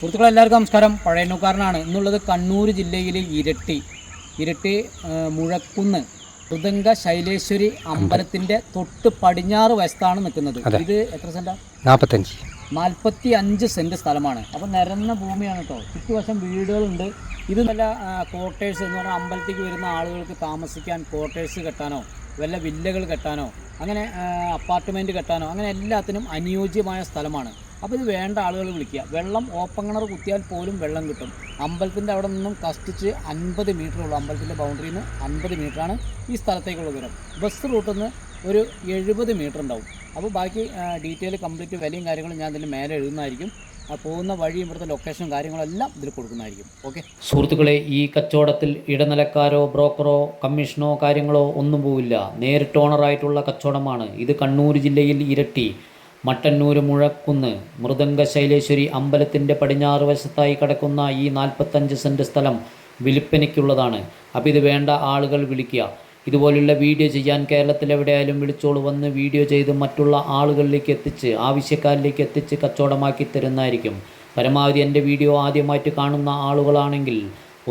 സുഹൃത്തുക്കളെ എല്ലാവർക്കും നമസ്കാരം. പഴയനൂക്കാരനാണ് ഇന്നുള്ളത് കണ്ണൂർ ജില്ലയിലെ ഇരട്ടി. ഇരട്ടി മുഴക്കുന്ന് മൃദംഗ ശൈലേശ്വരി അമ്പലത്തിന്റെ തൊട്ട് പടിഞ്ഞാറ് വശത്താണ് നിൽക്കുന്നത്. ഇത് എത്ര സെന്റാ? നാൽപ്പത്തഞ്ച് നാൽപ്പത്തി അഞ്ച് സെന്റ് സ്ഥലമാണ്. അപ്പോൾ നിരന്ന ഭൂമിയാണ് കേട്ടോ ചുറ്റുവശം വീടുകളുണ്ട്. ഇത് നല്ല ക്വാർട്ടേഴ്സ് എന്ന് പറഞ്ഞാൽ അമ്പലത്തേക്ക് വരുന്ന ആളുകൾക്ക് താമസിക്കാൻ ക്വാർട്ടേഴ്സ് കെട്ടാനോ വല്ല വില്ലകൾ കെട്ടാനോ അങ്ങനെ അപ്പാർട്ട്മെന്റ് കെട്ടാനോ അങ്ങനെ എല്ലാത്തിനും അനുയോജ്യമായ സ്ഥലമാണ്. അപ്പോൾ ഇത് വേണ്ട ആളുകൾ വിളിക്കുക. വെള്ളം ഓപ്പൺ കിണർ കുത്തിയാൽ പോലും വെള്ളം കിട്ടും. അമ്പലത്തിന്റെ അവിടെ നിന്നും കഷ്ടിച്ച് അൻപത് മീറ്റർ ഉള്ളൂ. അമ്പലത്തിന്റെ ബൗണ്ടറിയിൽ നിന്ന് അൻപത് മീറ്ററാണ് ഈ സ്ഥലത്തേക്കുള്ള ദൂരം. ബസ് റൂട്ടിൽ നിന്ന് ഒരു എഴുപത് മീറ്റർ ഉണ്ടാവും. അപ്പോൾ ബാക്കി ഡീറ്റെയിൽ കംപ്ലീറ്റ് വിലയും കാര്യങ്ങളും ഞാൻ ഇതിന്റെ മേലെ എഴുതുന്നതായിരിക്കും. പോകുന്ന വഴിയും ഇവിടുത്തെ ലൊക്കേഷൻ കാര്യങ്ങളെല്ലാം ഇതിൽ കൊടുക്കുന്നതായിരിക്കും. ഓക്കെ സുഹൃത്തുക്കളെ ഈ കച്ചവടത്തിൽ ഇടനിലക്കാരോ ബ്രോക്കറോ കമ്മീഷനോ കാര്യങ്ങളോ ഒന്നും പോവില്ല. നേരിട്ട് ഓണറായിട്ടുള്ള കച്ചവടമാണ്. ഇത് കണ്ണൂർ ജില്ലയിൽ ഇരട്ടി. മട്ടന്നൂർ മുഴക്കുന്ന് മൃദംഗ ശൈലേശ്വരി അമ്പലത്തിന്റെ പടിഞ്ഞാറ് വശത്തായി കിടക്കുന്ന ഈ നാൽപ്പത്തഞ്ച് സെന്റ് സ്ഥലം വിൽപ്പനയ്ക്കുള്ളതാണ്. അപ്പോൾ ഇത് വേണ്ട ആളുകൾ വിളിക്കുക. ഇതുപോലുള്ള വീഡിയോ ചെയ്യാൻ കേരളത്തിൽ എവിടെയായാലും വിളിച്ചോളൂ. വന്ന് വീഡിയോ ചെയ്ത് മറ്റുള്ള ആളുകളിലേക്ക് എത്തിച്ച് ആവശ്യക്കാരിലേക്ക് എത്തിച്ച് കച്ചവടമാക്കി തരുന്നതായിരിക്കും. പരമാവധി എന്റെ വീഡിയോ ആദ്യമായിട്ട് കാണുന്ന ആളുകളാണെങ്കിൽ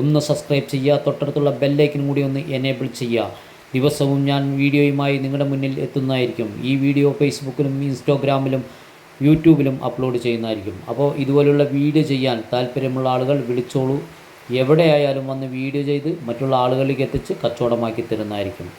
ഒന്ന് സബ്സ്ക്രൈബ് ചെയ്യുക തൊട്ടടുത്തുള്ള ബെല്ലൈക്കൻ കൂടി ഒന്ന് എനേബിൾ ചെയ്യുക. ദിവസവും ഞാൻ വീഡിയോയുമായി നിങ്ങളുടെ മുന്നിൽ എത്തുന്നതായിരിക്കും. ഈ വീഡിയോ ഫേസ്ബുക്കിലും ഇൻസ്റ്റാഗ്രാമിലും യൂട്യൂബിലും അപ്ലോഡ് ചെയ്യുന്നതായിരിക്കും. അപ്പോൾ ഇതുപോലുള്ള വീഡിയോ ചെയ്യാൻ താല്പര്യമുള്ള ആളുകൾ വിളിച്ചോളൂ. എവിടെയായാലും വന്ന് വീഡിയോ ചെയ്ത് മറ്റുള്ള ആളുകളിലേക്ക് എത്തിച്ച് കച്ചവടമാക്കി തരുന്നതായിരിക്കും.